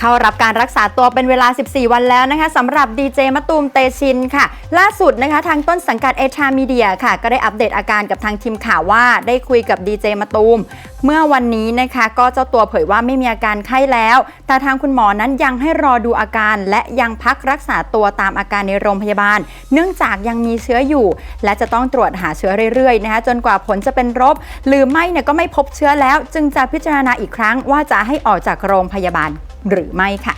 เข้ารับการรักษาตัวเป็นเวลา 14 วันแล้วนะคะสำหรับดีเจมะตูมเตชินค่ะ ล่าสุดนะคะทางต้นสังกัดเอชามีเดียค่ะ ก็ได้อัปเดตอาการกับทางทีมข่าวว่าได้คุยกับดีเจมะตูมเมื่อวันนี้นะคะก็เจ้าตัวเผยว่าไม่มีอาการไข้แล้ว แต่ทางคุณหมอนั้นยังให้รอดูอาการ และยังพักรักษาตัวตามอาการในโรงพยาบาล เนื่องจากยังมีเชื้ออยู่ และจะต้องตรวจหาเชื้อเรื่อยๆนะคะจนกว่าผลจะเป็นลบหรือไม่เนี่ยก็ไม่พบเชื้อแล้ว จึงจะพิจารณาอีกครั้งว่าจะให้ออกจากโรงพยาบาล หรือไม่ค่ะ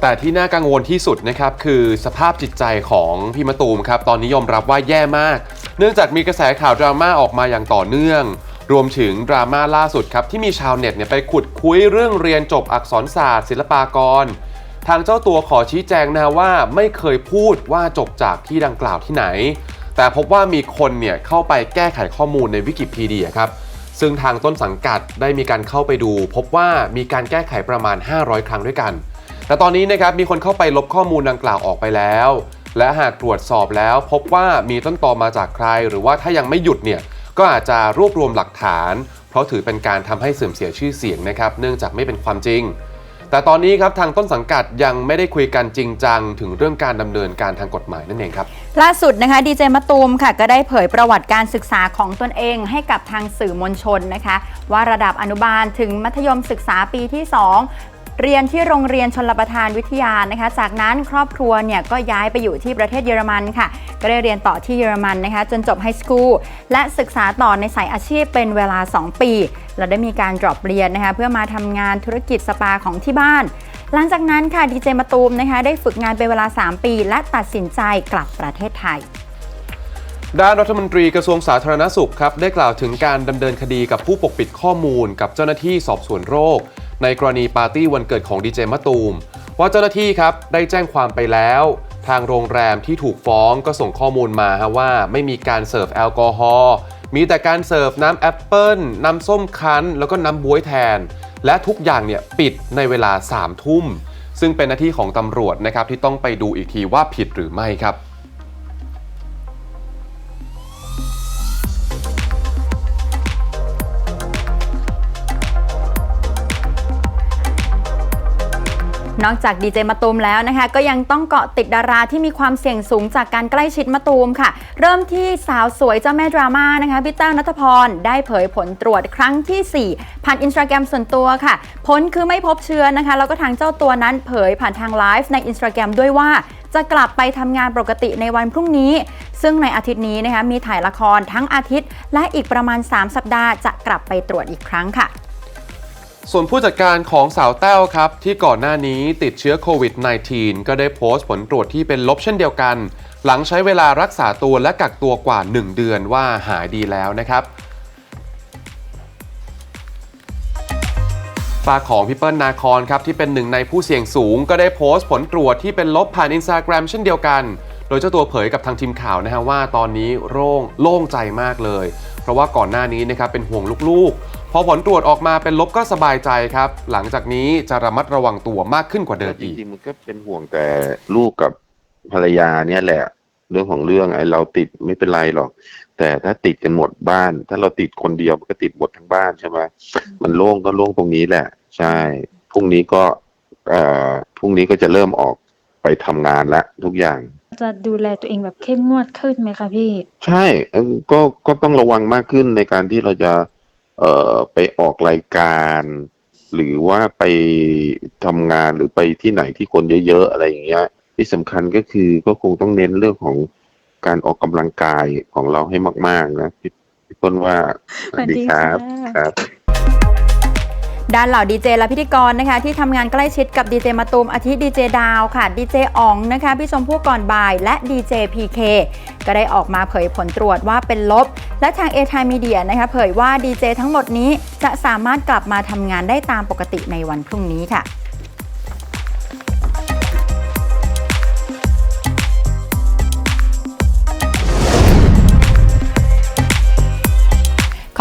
แต่ที่น่ากังวลที่สุดนะครับคือสภาพจิตใจของพี่มะตูมครับตอนนี้ยอมรับว่าแย่มาก เนื่องจากมีกระแสข่าวดราม่าออกมาอย่างต่อเนื่อง รวมถึงดราม่าล่าสุดครับที่มีชาวเน็ตเนี่ยไปขุดคุยเรื่องเรียนจบอักษรศาสตร์ ศิลปากร ทางเจ้าตัวขอชี้แจงนะว่าไม่เคยพูดว่าจบจากที่ดังกล่าวที่ไหน แต่พบว่ามีคนเนี่ยเข้าไปแก้ไขข้อมูลในวิกิพีเดียครับ ซึ่งทางต้นสังกัดได้มีการเข้าไปดู พบว่ามีการแก้ไขประมาณ 500 ครั้งด้วยกัน แต่ตอนนี้นะครับมีคนเข้าไปลบข้อมูลดังกล่าวออกไปแล้ว และหากตรวจสอบแล้วพบว่ามีต้นตอมาจากใคร หรือว่าถ้ายังไม่หยุดเนี่ยก็อาจจะรวบรวมหลักฐาน เพราะถือเป็นการทำให้เสื่อมเสียชื่อเสียงนะครับเนื่องจากไม่เป็นความจริง แต่ตอนนี้ครับทางต้นสังกัดยังไม่ได้คุยกันจริงจัง ถึงเรื่องการดำเนินการทางกฎหมายนั่นเองครับล่าสุดนะคะดีเจมะตูมค่ะก็ได้เผยประวัติการศึกษาของตนเองให้กับทางสื่อมวลชนนะคะ ว่าระดับอนุบาลถึงมัธยมศึกษาปีที่ 2เรียนที่โรงเรียนชนรประทานวิทยานะคะ จากนั้นครอบครัวเนี่ยก็ย้ายไปอยู่ที่ประเทศเยอรมันค่ะ ก็ได้เรียนต่อที่เยอรมันนะคะ จนจบไฮสคูลและศึกษาต่อในสายอาชีพเป็นเวลา 2 ปี แล้วได้มีการดรอปเรียนนะคะเพื่อมาทำงานธุรกิจสปาของที่บ้าน หลังจากนั้นค่ะดีเจมะตูมนะคะได้ฝึกงานเป็นเวลา 3 ปี และตัดสินใจกลับประเทศไทยด้านรัฐมนตรีกระทรวงสาธารณสุขครับได้กล่าวถึงการดำเนินคดีกับผู้ปกปิดข้อมูล กับเจ้าหน้าที่สอบสวนโรค ในกรณีปาร์ตี้วันเกิดของดีเจมะตูม ว่าเจ้าหน้าที่ครับได้แจ้งความไปแล้ว ทางโรงแรมที่ถูกฟ้องก็ส่งข้อมูลมาฮะว่าไม่มีการเสิร์ฟแอลกอฮอล์ มีแต่การเสิร์ฟน้ำแอปเปิลน้ำส้มคั้น แล้วก็น้ำบ๊วยแทน และทุกอย่างเนี่ยปิดในเวลา3ทุ่ม ซึ่งเป็นหน้าที่ของตำรวจนะครับที่ต้องไปดูอีกทีว่าผิดหรือไม่ครับ นอกจากดีเจมะตูมแล้วนะคะ ก็ยังต้องเกาะติดดาราที่มีความเสี่ยงสูงจากการใกล้ชิดมะตูมค่ะ เริ่มที่สาวสวยเจ้าแม่ดราม่านะคะพี่แต้วนัทพร ได้เผยผลตรวจครั้งที่ 4 ผ่านอินสตาแกรมส่วนตัวค่ะ ผลคือไม่พบเชื้อนะคะ แล้วก็ทางเจ้าตัวนั้นเผยผ่านทางไลฟ์ในอินสตาแกรมด้วยว่าจะกลับไปทำงานปกติในวันพรุ่งนี้ ซึ่งในอาทิตย์นี้นะคะมีถ่ายละครทั้งอาทิตย์ และอีกประมาณ 3 สัปดาห์จะกลับไปตรวจอีกครั้งค่ะ ส่วนผู้จัดการของสาวแต้วครับ ที่ก่อนหน้านี้ติดเชื้อโควิด -19 ก็ได้โพสต์ผลตรวจที่เป็นลบเช่นเดียวกัน หลังใช้เวลารักษาตัวและกักตัวกว่า 1 เดือนว่าหายดีแล้วนะครับฝากของพี่เปิ้ลนาคอนครับที่เป็นหนึ่งในผู้เสี่ยงสูง ก็ได้โพสต์ผลตรวจที่เป็นลบผ่านอินสตาแกรมเช่นเดียวกัน ดยเจ้าตัวเผยกับทางทีมข่าวนะฮะว่าตอนนี้โล่งโล่งใจมากเลย เพราะว่าก่อนหน้านี้นะครับเป็นห่วงลูกๆ พอผลตรวจออกมาเป็นลบก็สบายใจครับ หลังจากนี้จะระมัดระวังตัวมากขึ้นกว่าเดิมอีกจริงๆมันก็เป็นห่วงแต่ลูกกับภรรยาเนี่ยแหละ เรื่องของเรื่องไอ้เราติดไม่เป็นไรหรอก แต่ถ้าติดกันหมดบ้าน ถ้าเราติดคนเดียวมันก็ติดหมดทั้งบ้านใช่ไหมมันโล่งก็โล่งตรงนี้แหละ ใช่พรุ่งนี้ก็เอ่อพรุ่งนี้ก็จะเริ่มออกไปทำงานละทุกอย่าง จะดูแลตัวเองแบบเข้มงวดขึ้นไหมคะพี่ ใช่ เออ ก็ ก็ต้องระวังมากขึ้นในการที่เราจะ เอ่อ ไปออกรายการ หรือว่าไปทำงาน หรือไปที่ไหนที่คนเยอะ ๆ อะไรอย่างเงี้ย ที่สำคัญก็คือ ก็คงต้องเน้นเรื่องของการออกกำลังกายของเราให้มาก ๆ นะ พี่ พี่ต้นว่าสวัสดีค่ะครับ ด้านเหล่าดีเจและพิธีกรนะคะที่ทำงานใกล้ชิดกับดีเจมาตูมอาทิดีเจดาวค่ะดีเจอ๋องนะคะพี่ชมพู่ก่อนบ่ายและดีเจพีเคก็ได้ออกมาเผยผลตรวจว่าเป็นลบ และทางเอทายมีเดียนะคะเผยว่าดีเจทั้งหมดนี้จะสามารถกลับมาทำงานได้ตามปกติในวันพรุ่งนี้ค่ะ